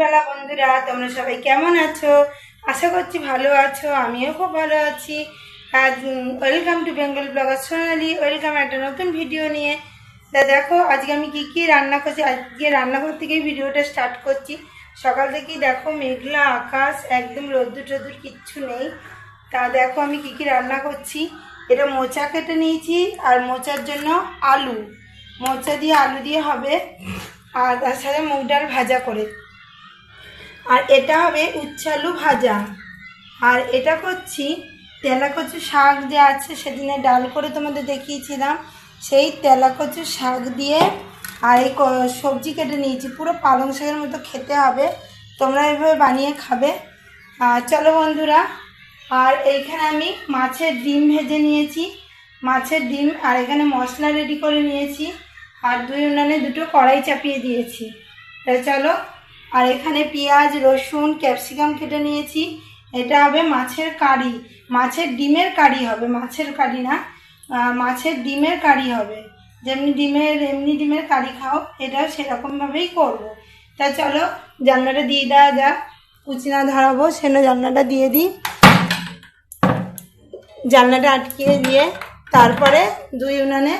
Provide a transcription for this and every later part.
দুপুরবেলা বন্ধুরা, তোমরা সবাই কেমন আছো? আশা করছি ভালো আছো, আমিও খুব ভালো আছি। আজ welcome to Bengal blogger Sonali welcome একটা নতুন ভিডিও নিয়ে। তা দেখো, আজকে আমি কি কি রান্না করছি, আজকে রান্নাঘর থেকেই ভিডিওটা স্টার্ট করছি। সকাল থেকেই দেখো, মেঘলা আকাশ, একদম রোদ্দুর টদ্দুর কিচ্ছু নেই। তা দেখো, আমি কি কি রান্না করছি। এটা মোচা কেটে নিয়েছি, আর মোচার জন্য আলু। মোচা দিয়ে আলু দিয়ে হবে, আর তার সাথে মুগ ডাল ভাজা করে। আর এটা হবে উচ্ছে আলু ভাজা। আর এটা করছি, তেলাকচু শাক যে আছে, সেদিনে ডাল করে তোমাদের দেখিয়েছিলাম। সেই তেলাকচু শাক দিয়ে আর এই সবজি কেটে নিয়েছি। পুরো পালং শাকের মতো খেতে হবে। তোমরা এভাবে বানিয়ে খাবে। আর চলো বন্ধুরা, আর এইখানে আমি মাছের ডিম ভেজে নিয়েছি। মাছের ডিম আর এখানে মশলা রেডি করে নিয়েছি। আর দুই উনানে দুটো কড়াই চাপিয়ে দিয়েছি। তা চলো আর এখানে পেঁয়াজ, রসুন, ক্যাপসিকাম কেটে নিয়েছি। এটা হবে মাছের কারি। মাছের ডিমের কারি হবে, মাছের কারি না। মাছের ডিমের কারি হবে। যেমনি ডিমের, এমনি ডিমের কারি খাও এটা সেরকমভাবেই করব। তা চলো, জানলাটা দিয়ে দেওয়া যাক। কুচিনা ধরাবো সেন জানলাটা দিয়ে দিই। জানলাটা আটকিয়ে দিয়ে তারপরে দুই উনানে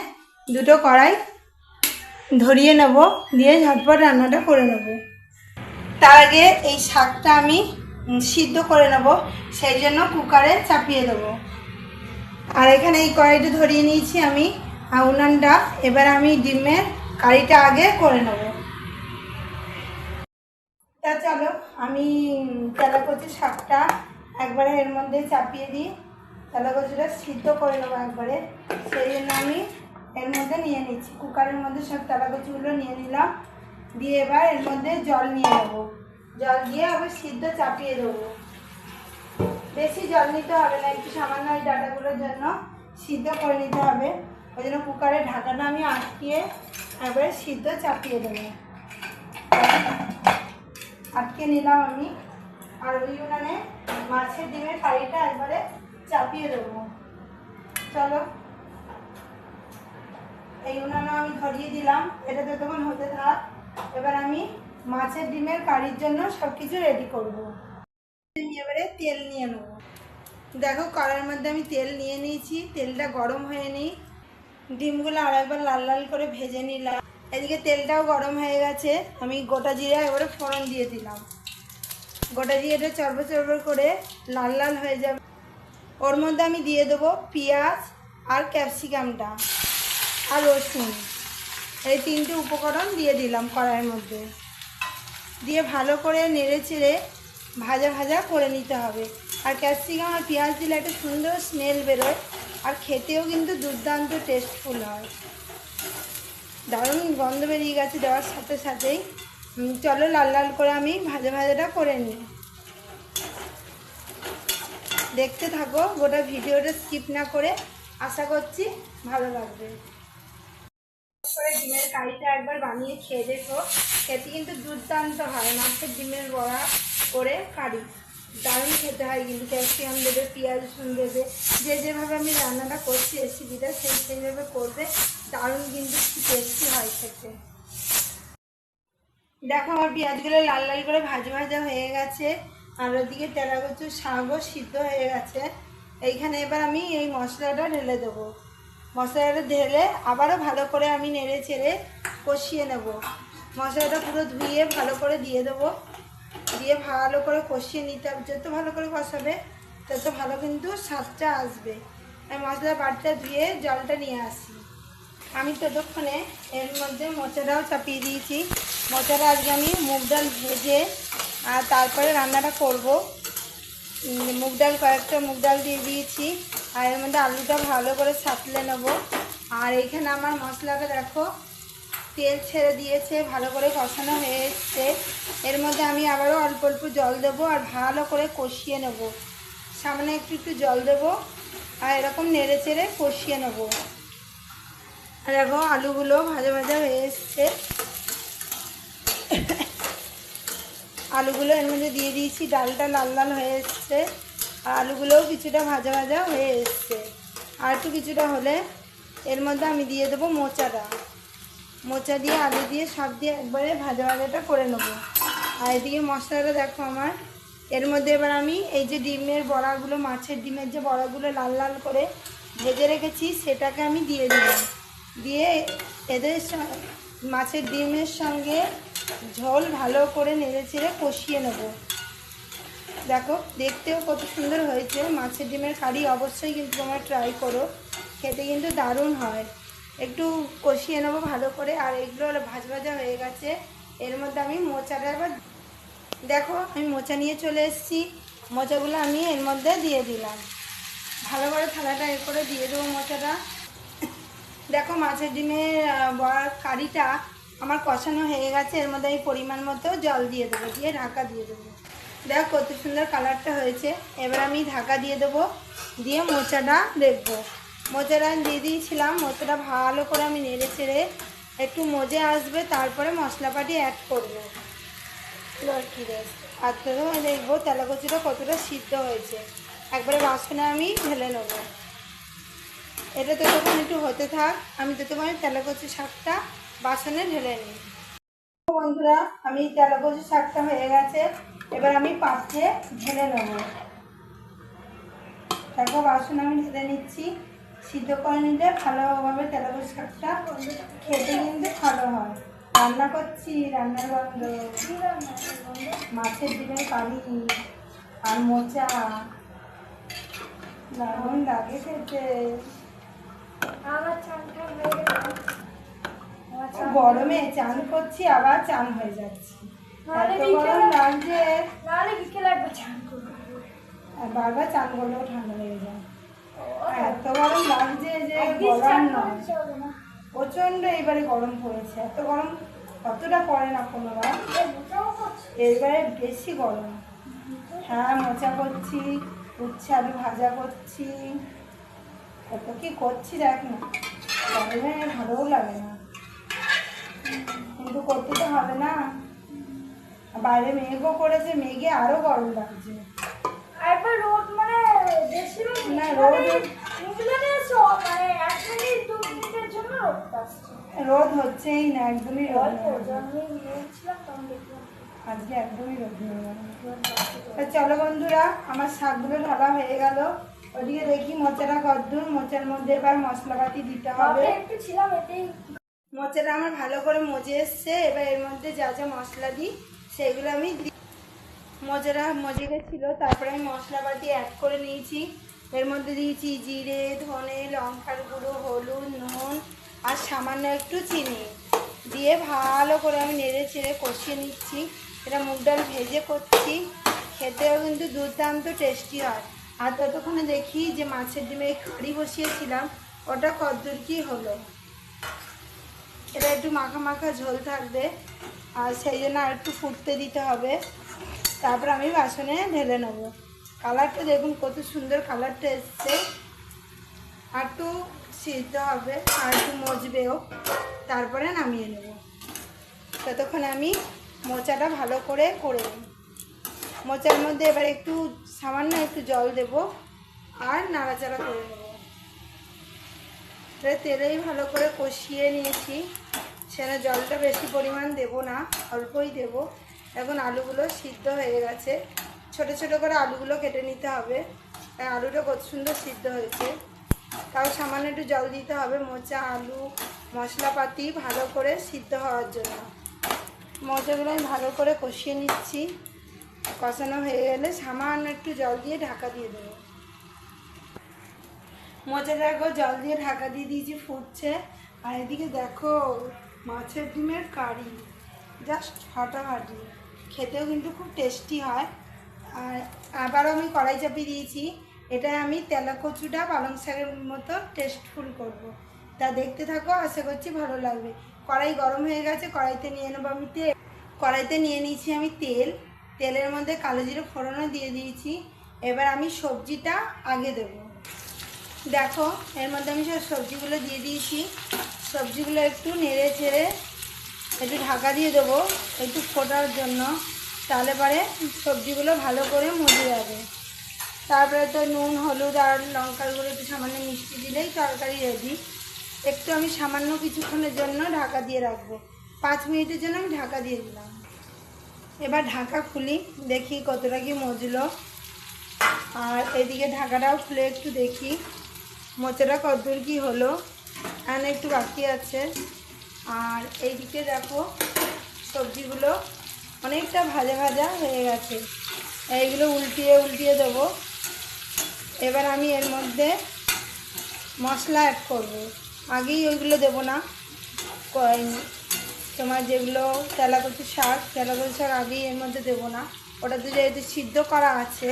দুটো কড়াই ধরিয়ে নেব। দিয়ে ঝটপট রান্নাটা করে নেব। তার আগে এই শাকটা আমি সিদ্ধ করে নেব, সেই জন্য কুকারে চাপিয়ে দেবো। আর এখানে এই কড়াইটা ধরিয়ে নিয়েছি আমি উনানটা এবার আমি ডিমের কারিটা আগে করে নেব। তা চলো, আমি তেলা কচু শাকটা একবারে এর মধ্যে চাপিয়ে দিই। তেলা কচুটা সিদ্ধ করে নেব একবারে, সেই জন্য আমি এর মধ্যে নিয়ে নিচ্ছি। কুকারের মধ্যে সব তেলা কচুগুলো নিয়ে নিলাম। দিয়ে এবার এর মধ্যে জল নিয়ে নেব। জল দিয়ে আবার সিদ্ধ চাপিয়ে দেবো। বেশি জল নিতে হবে না, একটু সামান্য ওই ডাটাগুলোর জন্য সিদ্ধ করে নিতে হবে। ওই জন্য কুকারের ঢাকাটা আমি আটকিয়ে একবারে সিদ্ধ চাপিয়ে দেবো। আটকে নিলাম আমি। আর ওই উনানে মাছের ডিমের কারিটা একবারে চাপিয়ে দেবো। চলো। এই উনানে আমি ধরিয়ে দিলাম। এটা যতক্ষণ হতে থাক এবার আমি মাছের ডিমের কারির জন্য সব কিছু রেডি করব। এবারে তেল নিয়ে নেব। দেখো কড়াইয়ের মধ্যে আমি তেল নিয়ে নিয়েছি, তেলটা গরম হয়ে নিই। ডিমগুলো আর একবার লাল লাল করে ভেজে নিলাম। এদিকে তেলটাও গরম হয়ে গেছে, আমি গোটা জিরা এবারে ফোড়ন দিয়ে দিলাম। গোটা জিরাটা চড়বড় চড়বড় করে লাল লাল হয়ে যাবে। ওর মধ্যে আমি দিয়ে দেবো পেঁয়াজ আর ক্যাপসিকামটা আর রসুন। এই তিনটে উপকরণ দিয়ে দিলাম কড়াইয়ের মধ্যে। দিয়ে ভালো করে নেড়ে চেড়ে ভাজা ভাজা করে নিতে হবে। আর ক্যাপসিকাম আর পেঁয়াজ দিলে একটা সুন্দর স্মেল বেরোয় আর খেতেও কিন্তু দুর্দান্ত টেস্টফুল হয়। দারুণ গন্ধ বেরিয়ে গেছে দেওয়ার সাথে সাথেই। চলো লাল লাল করে আমি ভাজা ভাজাটা করে নিই। দেখতে থাকো, গোটা ভিডিওটা স্কিপ না করে আশা করছি ভালো লাগবে। করে ডিমের কারিটা একবার বানিয়ে খেয়ে দেখো। খেতে কিন্তু দুর্দান্ত হয়, মাছের ডিমের বড়া করে কারি। দারুণ খেতে হয় কিন্তু, ক্যালসিয়াম দেবে, পেঁয়াজ রসুন দেবে, যে যেভাবে আমি রান্নাটা করছি রেসিপিটা সেই সেইভাবে করবে, দারুণ কিন্তু টেস্টি হয় খেতে। দেখো আমার পেঁয়াজগুলো লাল লাল করে ভাজা ভাজা হয়ে গেছে, আর ওদিকে তেলা কচু শাকও সিদ্ধ হয়ে গেছে। এইখানে এবার আমি এই মশলাটা ঢেলে দেবো। মশলাটা ঢেলে আবারও ভালো করে আমি নেড়ে চেড়ে কষিয়ে নেব। মশলাটা পুরো ধুয়ে ভালো করে দিয়ে দেবো। দিয়ে ভালো করে কষিয়ে নিতে হবে। যত ভালো করে কষাবে, তত ভালো কিন্তু স্বাদটা আসবে। আমি মশলা বাড়িটা ধুয়ে জলটা নিয়ে আসি। আমি ততক্ষণে এর মধ্যে মোচাটাও চাপিয়ে দিয়েছি। মোচাটা আজকে আমি মুগ ডাল ভেজে আর তারপরে রান্নাটা করব। মুগ ডাল কয়েকটা মুগ ডাল দিয়ে দিয়েছি। আর এর মধ্যে আলুটা ভালো করে সাঁতলে নেব। আর এইখানে আমার মশলাটা দেখো, তেল ছেড়ে দিয়েছে, ভালো করে কষানো হয়ে এর মধ্যে আমি আবারও অল্প অল্প জল দেবো আর ভালো করে কষিয়ে নেব। সামনে একটু একটু জল দেবো আর এরকম নেড়ে চেড়ে কষিয়ে নেব। আর দেখো, আলুগুলো ভাজা ভাজা হয়ে এসছে। আলুগুলো এর মধ্যে দিয়ে দিয়েছি, ডালটা লাল লাল হয়ে এসছে। আলুগুলোও কিছুটা ভাজা ভাজা হয়ে এসছে। আর একটু কিছুটা হলে এর মধ্যে আমি দিয়ে দেবো মোচাটা। মোচা দিয়ে, আলু দিয়ে, সব দিয়ে একবারে ভাজা ভাজাটা করে নেব। আর এদিকে মশলাটা দেখো আমার। এর মধ্যে এবার আমি এই যে ডিমের বড়াগুলো, মাছের ডিমের যে বড়াগুলো লাল লাল করে ভেজে রেখেছি, সেটাকে আমি দিয়ে দিলাম দিয়ে এদের মাছের ডিমের সঙ্গে ঝোল ভালো করে নেড়ে চেড়ে কষিয়ে নেব। দেখো, দেখতেও কত সুন্দর হয়েছে। মাছের ডিমের কারি অবশ্যই কিন্তু তোমরা ট্রাই করো। খেতে কিন্তু দারুণ হয়। একটু কষিয়ে নেব ভালো করে। আর এগুলো ভাজ ভাজা হয়ে গেছে। এর মধ্যে আমি মোচাটা এবার দেখো, আমি মোচা নিয়ে চলে এসেছি। মোচাগুলো আমি এর মধ্যে দিয়ে দিলাম। ভালো করে থালাটা এর করে দিয়ে দেবো মোচাটা। দেখো, মাছের ডিমের বড়ার কারিটা আমার কষানো হয়ে গেছে। এর মধ্যে আমি পরিমাণ মতো জল দিয়ে দেবো, দিয়ে ঢাকা দিয়ে দেবো। দেখো কত সুন্দর কালারটা হয়েছে। এবার আমি ঢাকা দিয়ে দেবো, দিয়ে মোচাটা দেখব। মোচাটা দিয়ে দিয়েছিলাম, মোচাটা ভালো করে আমি নেড়ে চেড়ে একটু মজে আসবে, তারপরে মশলাপাটি অ্যাড করব। এবার কী রে আর তখন দেখব তেলাকচিটা কতটা সিদ্ধ হয়েছে। একবারে বাসনে আমি ঢেলে নেব। এটা ততক্ষণ একটু হতে থাক, আমি ততক্ষণ তেলাকচি শাকটা বাসনে ঢেলে নিই। বন্ধুরা, আমি তেলাকচি শাকটা হয়ে গেছে। এবার আমি পাত্রে ঢেলে নেব। দেখো বাসন আমি ঢেলে নিচ্ছি। সিদ্ধ করে নিলে ভালোভাবে তেলাকচি শাকটা খেতে কিন্তু ভালো হয়। রান্না করছি, রান্নার গন্ধ। মাছের ডিমের পানি আর মোচা। দারুণ লাগে খেতে। গরমে চান করছি, আবার চান হয়ে যাচ্ছে। গরম আর বারবার চান করলেও ঠান্ডা লেগে যায়। এত গরম লাগছে যে হবে না। প্রচণ্ড এবারে গরম পড়েছে। এত গরম কতটা পড়ে না কোনোবার এই মোটাও করছে এবারে বেশি গরম। হ্যাঁ মোচা করছি উচ্ছে আলু ভাজা করছি। কত কি করছি দেখ না। গরমে ভালোও লাগে না। কিন্তু করতে তো হবে না। বাইরে মেঘও করেছে মেঘে আরও গরম লাগছে। একবার রোদ মানে বেশি রোদ না, না রোদ- রোদ মানে জন্য রোদ হচ্ছেই না একদমই রোদ আজকে একদমই রোদ নেই চলো বন্ধুরা আমার শাকগুলো ঢালা হয়ে গেল। ওদিকে দেখি মোচাটা কদ্দূর মোচার মধ্যে এবার মশলাপাতি দিতে হবে। একটু ছিলাম এতেই। মোচাটা আমার ভালো করে মজে এসছে এবার এর মধ্যে যা যা মশলা দিই সেগুলো আমি দিই মোচাটা ছিল। তারপরে আমি মশলাপাতি অ্যাড করে নিয়েছি। এর মধ্যে দিয়েছি জিরে, ধনে, লঙ্কার গুঁড়ো, হলুদ, নুন আর সামান্য একটু চিনি। দিয়ে ভালো করে আমি নেড়ে চেড়ে কষিয়ে নিচ্ছি। এটা মুগ ডাল ভেজে করছি। খেতেও কিন্তু দুর্দান্ত টেস্টি হয়। আর ততক্ষণে দেখি যে মাছের ডিমে কারি বসিয়েছিলাম। ওটা কদ্দূর কি হলো। এটা একটু মাখা মাখা ঝোল থাকবে। আর সেই জন্য আর একটু ফুটতে দিতে হবে। তারপর আমি বাসনে ঢেলে নেব। কালারটা দেখুন, কত সুন্দর কালারটা এসছে। আর একটু সিদ্ধ হবে, আর একটু মজবেও। তারপরে নামিয়ে নেব। ততক্ষণ আমি মোচাটা ভালো করে করে নিই। মোচার মধ্যে এবার একটু সামান্য একটু জল দেব, আর নাড়াচাড়া করে নেব। তেলেই ভালো করে কষিয়ে নিয়েছি। সেখানে জলটা বেশি পরিমাণ দেব না, অল্পই দেব। এখন আলুগুলো সিদ্ধ হয়ে গেছে। ছোট ছোট করে আলুগুলো কেটে নিতে হবে। আলুটা কত সুন্দর সিদ্ধ হয়েছে। তাও সামান্য একটু জল দিতে হবে, মোচা, আলু, মশলাপাতি ভালো করে সিদ্ধ হওয়ার জন্য। মোচাগুলো আমি ভালো করে কষিয়ে নিচ্ছি। কষানো হয়ে গেলে সামান্য একটু জল দিয়ে ঢাকা দিয়ে দেবো। মোচা দেখো জল দিয়ে ঢাকা দিয়ে দিয়েছি, ফুটছে। আর এদিকে দেখো মাছের ডিমের কারি জাস্ট ফাটাফাটি খেতেও কিন্তু খুব টেস্টি হয়। আর আবারও আমি কড়াই চাপিয়ে দিয়েছি। এটা আমি তেলা কচুটা পালং শাকের মতো টেস্টফুল করব। তা দেখতে থাকো, আশা করছি ভালো লাগবে। কড়াই গরম হয়ে গেছে, কড়াইতে নিয়ে নেব আমি তেল। কড়াইতে নিয়ে নিয়েছি আমি তেল। তেলের মধ্যে কালো জিরে ফোড়নও দিয়ে দিয়েছি। এবার আমি সবজিটা আগে দেবো। দেখো, এর মধ্যে আমি সব সবজিগুলো দিয়ে দিয়েছি। সবজিগুলো একটু নেড়ে ছেড়ে একটু ঢাকা দিয়ে দেবো একটু ফোটার জন্য। তাহলে পরে সবজিগুলো ভালো করে মজে যাবে। তারপরে তো নুন, হলুদ আর লঙ্কার গুঁড়ো একটু সামান্য মিষ্টি দিলেই তরকারি রেডি একটু আমি সামান্য কিছুক্ষণের জন্য ঢাকা দিয়ে রাখব। পাঁচ মিনিটের জন্য আমি ঢাকা দিয়ে দিলাম। এবার ঢাকা খুলি, দেখি কতটা কি মজলো। আর এদিকে ঢাকাটাও খুলে একটু দেখি মোচাটা কতদূর কি হলো। এখানে একটু বাকি আছে। আর এইদিকে দেখো সবজিগুলো অনেকটা ভাজা ভাজা হয়ে গেছে। এইগুলো উল্টিয়ে উল্টিয়ে দেবো। এবার আমি এর মধ্যে মশলা অ্যাড করব। আগেই ওইগুলো দেবো না। তোমার যেগুলো তেলাকুচি শাক তেলাকুচি শাক আগেই এর মধ্যে দেবো না। ওটাতে যেহেতু সিদ্ধ করা আছে,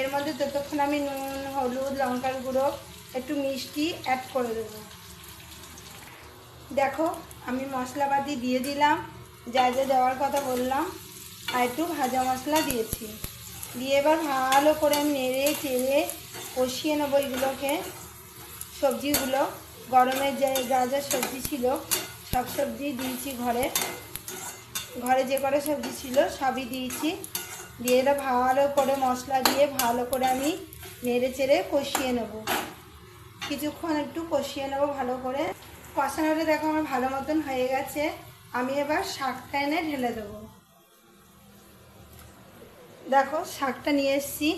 এর মধ্যে ততক্ষণ আমি নুন, হলুদ, লঙ্কার গুঁড়ো, একটু মিষ্টি অ্যাড করে দেবো। দেখো, আমি মশলাপাতি দিয়ে দিলাম, যা যা দেওয়ার কথা বললাম, আর একটু ভাজা মশলা দিয়েছি। দিয়ে এবার ভালো করে নেড়ে চেড়ে কষিয়ে নেব এগুলোকে। সবজিগুলো গরমের যে যা যা সবজি ছিল, সব সবজি দিয়েছি ঘরে। ঘরে যে কটা সবজি ছিল, সবই দিয়েছি। দিয়ে এটা ভালো করে মশলা দিয়ে ভালো করে আমি নেড়ে চেড়ে কষিয়ে নেব। কিছুক্ষণ একটু কষিয়ে নেব ভালো করে। কষানোটা দেখো আমার ভালো মতন হয়ে গেছে। আমি এবার শাকটা এনে ঢেলে দেবো। দেখো, শাকটা নিয়ে এসেছি।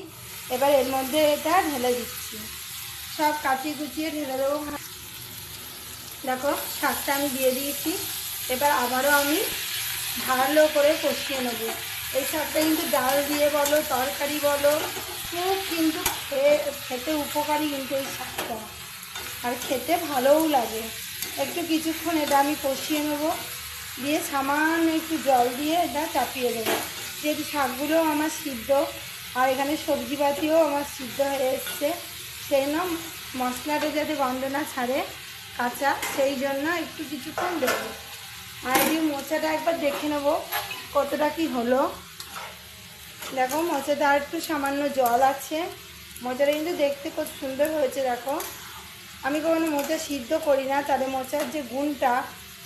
এবার এর মধ্যে এটা ঢেলে দিচ্ছি। সব কাচিয়ে কুচিয়ে ঢেলে দেবো। দেখো, শাকটা আমি দিয়ে দিয়েছি। এবার আবারও আমি ভালো করে কষিয়ে নেব। এই শাকটা কিন্তু ডাল দিয়ে বলো, তরকারি বলো, খুব কিন্তু খেতে উপকারী কিন্তু এই শাকটা। আর খেতে ভালোও লাগে। একটু কিছুক্ষণ এটা আমি কষিয়ে নেব। দিয়ে সামান্য একটু জল দিয়ে এটা চাপিয়ে দেবো। যেহেতু শাকগুলো আমার সিদ্ধ, আর এখানে সবজি সবজিপাতিও আমার সিদ্ধ হয়ে এসছে, সেই জন্য মশলাটা যাতে গন্ধ না ছাড়ে কাঁচা, সেই জন্য একটু কিছুক্ষণ দেবো। আর এই মোচাটা একবার দেখে নেব কতটা কি হলো। দেখো মোচাটা আর একটু সামান্য জল আছে। মোচাটা কিন্তু দেখতে খুব সুন্দর হয়েছে, দেখো। আমি কখনো মোচা সিদ্ধ করি না তাহলে মোচার যে গুণটা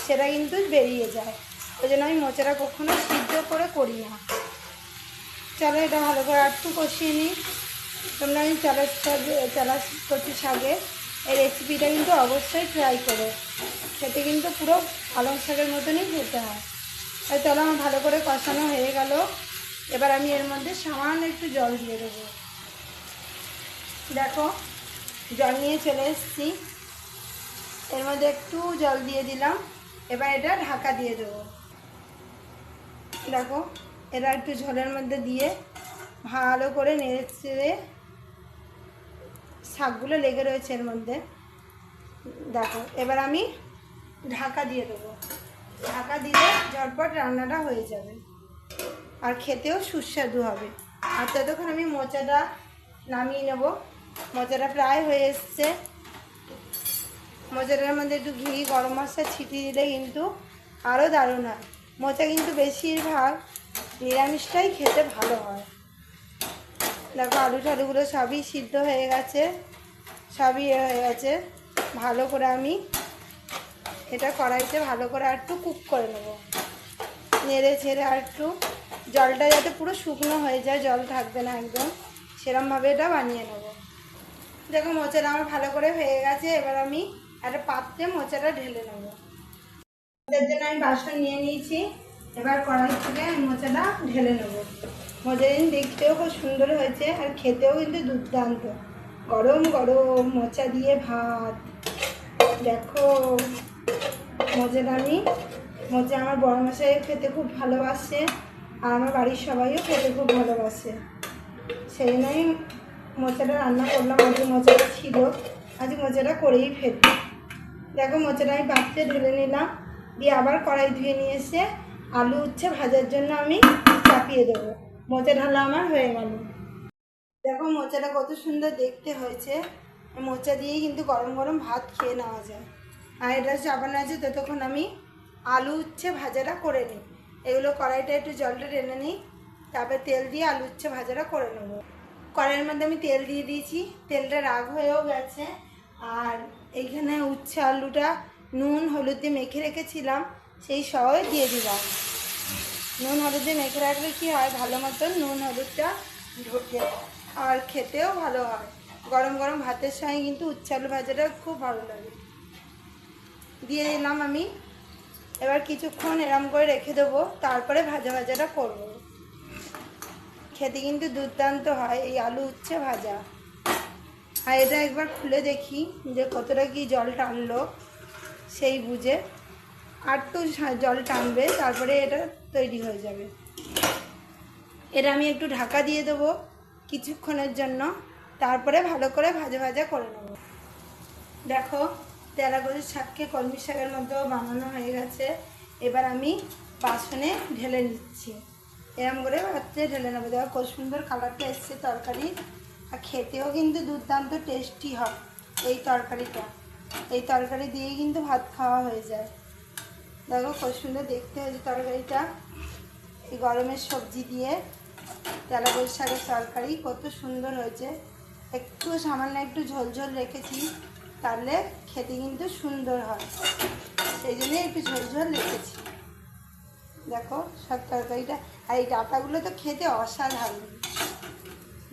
সেটা কিন্তু বেরিয়ে যায়। ওই জন্য আমি মোচাটা কখনো সিদ্ধ করে করি না। চলো এটা ভালো করে একটু কষিয়ে নিই। তোমরা আমি শাকে চালা করছি শাকে এই রেসিপিটা কিন্তু অবশ্যই ট্রাই করো। খেতে কিন্তু পুরো পালং শাকের মতনই খেতে হয়। আর চলো আমার ভালো করে কষানো হয়ে গেল। এবার আমি এর মধ্যে সামান্য একটু জল দিয়ে দেবো। দেখো জল নিয়ে চলে এসেছি। এর মধ্যে একটু জল দিয়ে দিলাম। এবার এটা ঢাকা দিয়ে দেবো। দেখো এটা একটু ঝোলের মধ্যে দিয়ে ভালো করে নেড়ে চেড়ে শাকগুলো লেগে রয়েছে এর মধ্যে। দেখো, এবার আমি ঢাকা দিয়ে দেবো। ঢাকা দিলে ঝটপট রান্নাটা হয়ে যাবে। আর খেতেও সুস্বাদু হবে। আর ততক্ষণ আমি মোচাটা নামিয়ে নেব। মোচাটা প্রায় হয়ে এসছে। মোচাটার মধ্যে একটু ঘি গরম মশলা ছিটিয়ে দিলে কিন্তু আরও দারুণ হয়। মোচা কিন্তু বেশিরভাগ নিরামিষটাই খেতে ভালো হয়। দেখো আলু টালুগুলো সবই সিদ্ধ হয়ে গেছে। সবই এ হয়ে গেছে। ভালো করে আমি এটা কড়াইতে ভালো করে আর একটু কুক করে নেব। নেড়ে ছেড়ে আর একটু জলটা যাতে পুরো শুকনো হয়ে যায়, জল থাকবে না একদম, সেরমভাবে এটা বানিয়ে নেব। দেখো মোচাটা আমার ভালো করে হয়ে গেছে, এবার আমি একটা পাত্রে মোচাটা ঢেলে নেব। এর জন্য আমি বাসন নিয়ে নিয়েছি, এবার কড়াই থেকে আমি মোচাটা ঢেলে নেব। মোচাদিন দেখতেও খুব সুন্দর হয়েছে, আর খেতেও কিন্তু দুর্দান্ত। গরম গরম মোচা দিয়ে ভাত। দেখো, মোচাটা আমি, মোচা আমার বড় মশাইও খেতে খুব ভালোবাসে, আর আমার বাড়ির সবাইও খেতে খুব ভালোবাসে। সেই জন্যই মোচাটা রান্না করলাম আজকে মোচাটা ছিল। আজ মোচাটা করেই ফেলি দেখো, মোচাটা আমি পাত্রে ঢেলে নিলাম। দিয়ে আবার কড়াই ধুয়ে নিয়ে এসে আলু উচ্ছে ভাজার জন্য আমি চাপিয়ে দেবো। মোচা ঢালা আমার হয়ে গেল। দেখো, মোচাটা কত সুন্দর দেখতে হয়েছে। মোচা দিয়েই কিন্তু গরম গরম ভাত খেয়ে নেওয়া যায়। আর এটা চাপানো আছে, ততক্ষণ আমি আলু উচ্ছে ভাজাটা করে নিই। এগুলো কড়াইটা একটু জলটা টেনে নিই। তারপরে তেল দিয়ে আলু উচ্ছে ভাজাটা করে নেব। কড়াইয়ের মধ্যে আমি তেল দিয়ে দিয়েছি। তেলটা রাগ হয়েও গেছে। আর এইখানে উচ্ছে আলুটা নুন, হলুদ দিয়ে মেখে রেখেছিলাম। সেই সহই দিয়ে দিলাম। নুন, হলুদ দিয়ে মেখে রাখলে কী হয়? ভালো মতন নুন, হলুদটা ঢোকে। আর খেতেও ভালো হয়। গরম গরম ভাতের সঙ্গে কিন্তু উচ্ছে আলু ভাজাটা খুব ভালো লাগে। দিয়ে দিলাম আমি। এবার কিছুক্ষণ এরম করে রেখে দেবো। তারপরে ভাজা ভাজাটা করব। খেতে কিন্তু দুর্দান্ত হয়, এই আলু উচ্ছে ভাজা। আর এটা একবার খুলে দেখি যে কতটা কি জল টানলো, সেই বুঝে। আর তো জল টানবে, তারপরে এটা তৈরি হয়ে যাবে। এটা আমি একটু ঢাকা দিয়ে দেবো কিছুক্ষণের জন্য, তারপরে ভালো করে ভাজা ভাজা করে নেব। দেখো, তেলাগজের শাককে কলমি শাকের মতো বানানো হয়ে গেছে। এবার আমি বাসনে ঢেলে নিচ্ছি। এরম করে পাত্রে ঢেলে নেব। দেখো কত সুন্দর কালারটা এসছে তরকারি। আর খেতেও কিন্তু দুর্দান্ত টেস্টি হয় এই তরকারিটা। এই তরকারি দিয়ে কিন্তু ভাত খাওয়া হয়ে যায়। দেখো কত সুন্দর দেখতে হয়েছে তরকারিটা। এই গরমের সবজি দিয়ে তেলাগোল শাকের তরকারি কত সুন্দর হয়েছে। একটু সামান্য একটু ঝোল ঝোল রেখেছি, তাহলে খেতে কিন্তু সুন্দর হয়। সেই জন্য একটু ঝোল ঝোল রেখেছি। দেখো সব তরকারিটা আর এই ডাটাগুলো তো খেতে অসাধারণ।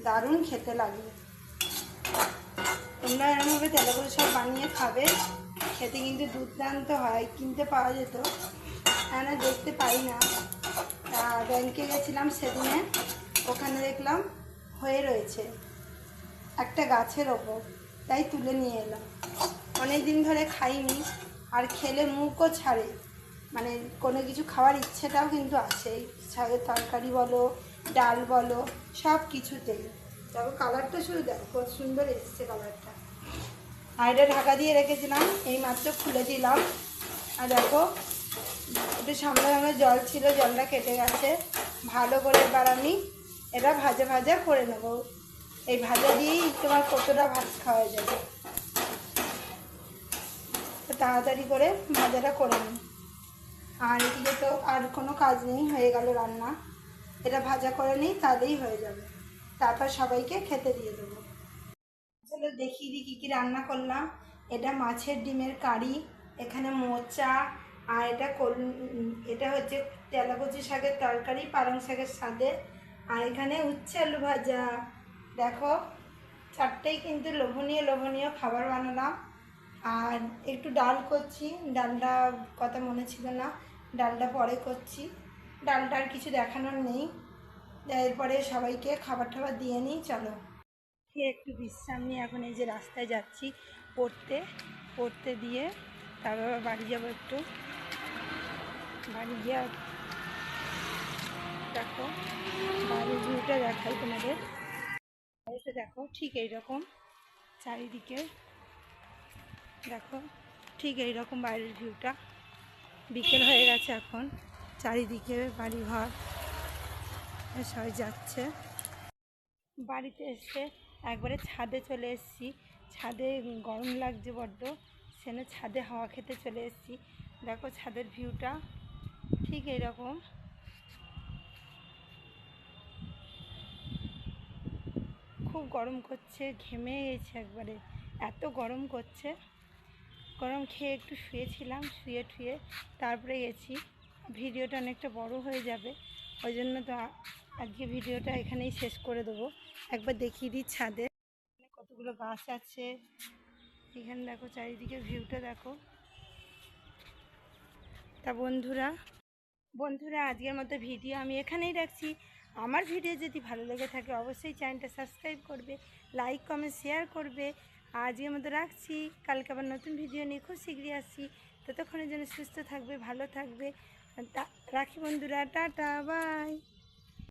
দারুণ খেতে লাগে। তোমরা এরমভাবে তেলাগুলো সব বানিয়ে খাবে। খেতে কিন্তু দুর্দান্ত হয়, কিনতে পাওয়া যেত। না, দেখতে পাই না। ব্যাংকে গেছিলাম সেদিনে। ওখানে দেখলাম হয়ে রয়েছে একটা গাছের ওপর। তাই তুলে নিয়ে এলাম। অনেক দিন ধরে খাইনি, আর খেলে মুখও ছাড়ে। মানে কোনো কিছু খাওয়ার ইচ্ছেটাও কিন্তু আসে শাকের তরকারি বলো, ডাল বলো, সব কিছুতেই। তারপর কালারটা শুধু দেখো সুন্দর এসছে কালারটা আর এটা ঢাকা দিয়ে রেখেছিলাম এই মাত্র খুলে দিলাম। আর দেখো, একটু সামনে সামনে জল ছিল, জলটা কেটে গেছে। ভালো করে এবার আমি এটা ভাজা ভাজা করে নেব। এই ভাজা দিয়েই তোমার কতটা ভাত খাওয়া যাবে। তাড়াতাড়ি করে ভাজাটা করে নিই। আর এদিকে তো আর কোনো কাজ নেই, হয়ে গেল রান্না। এটা ভাজা করে নিই, তাহলেই হয়ে যাবে। তারপর সবাইকে খেতে দিয়ে দেবো। চলো দেখিয়ে দিই কী কী রান্না করলাম। এটা মাছের ডিমের কারি, এখানে মোচা, আর এটা এটা হচ্ছে তেলাকচি শাকের তরকারি, পালং শাকের স্বাদে আর এখানে উচ্ছে আলু ভাজা। দেখো, চারটেই কিন্তু লোভনীয় লোভনীয় খাবার বানালাম। আর একটু ডাল করছি। ডালটা কথা মনে ছিল না। ডালটা পরে করছি। ডালটা আর কিছু দেখানোর নেই। এরপরে সবাইকে খাবার টাবার দিয়ে নিই, চলো। একটু বিশ্রাম নিয়ে এখন এই যে রাস্তায় যাচ্ছি পড়তে। পড়তে দিয়ে তারপর বাড়ি যাব একটু। বাড়ি গিয়ে দেখো, বাড়ির ভিউটা দেখাই তোমাদের। বাড়িটা দেখো, ঠিক এইরকম চারিদিকে। দেখো, ঠিক এইরকম বাইরের ভিউটা বিকেল হয়ে গেছে এখন। চারিদিকে বাড়ি ঘর সবাই যাচ্ছে। বাড়িতে এসে একবারে ছাদে চলে এসেছি। ছাদে গরম লাগছে বড্ড সেখানে ছাদে হাওয়া খেতে চলে এসেছি। দেখো ছাদের ভিউটা, ঠিক এরকম খুব গরম করছে, ঘেমে গেছে একবারে। এত গরম করছে। গরম খেয়ে একটু শুয়েছিলাম, শুয়ে ঠুয়ে তারপরে গেছি। ভিডিওটা অনেকটা বড় হয়ে যাবে, ওই জন্য তো আজকে ভিডিওটা এখানেই শেষ করে দেবো। একবার দেখিয়ে দিই ছাদে। কতগুলো গাছ আছে। এখানে দেখো চারিদিকে ভিউটা দেখো। তা বন্ধুরা বন্ধুরা, আজকের মতো ভিডিও আমি এখানেই রাখছি। আমার ভিডিও যদি ভালো লেগে থাকে, অবশ্যই চ্যানেলটা সাবস্ক্রাইব করবে, লাইক, কমেন্ট, শেয়ার করবে। আজকের মতো রাখছি। কালকে আবার নতুন ভিডিও নিয়ে খুব শীঘ্রই আসছি। ততক্ষণের জন্য সুস্থ থাকবে, ভালো থাকবে। রাখি বন্ধুরা, টাটা বাই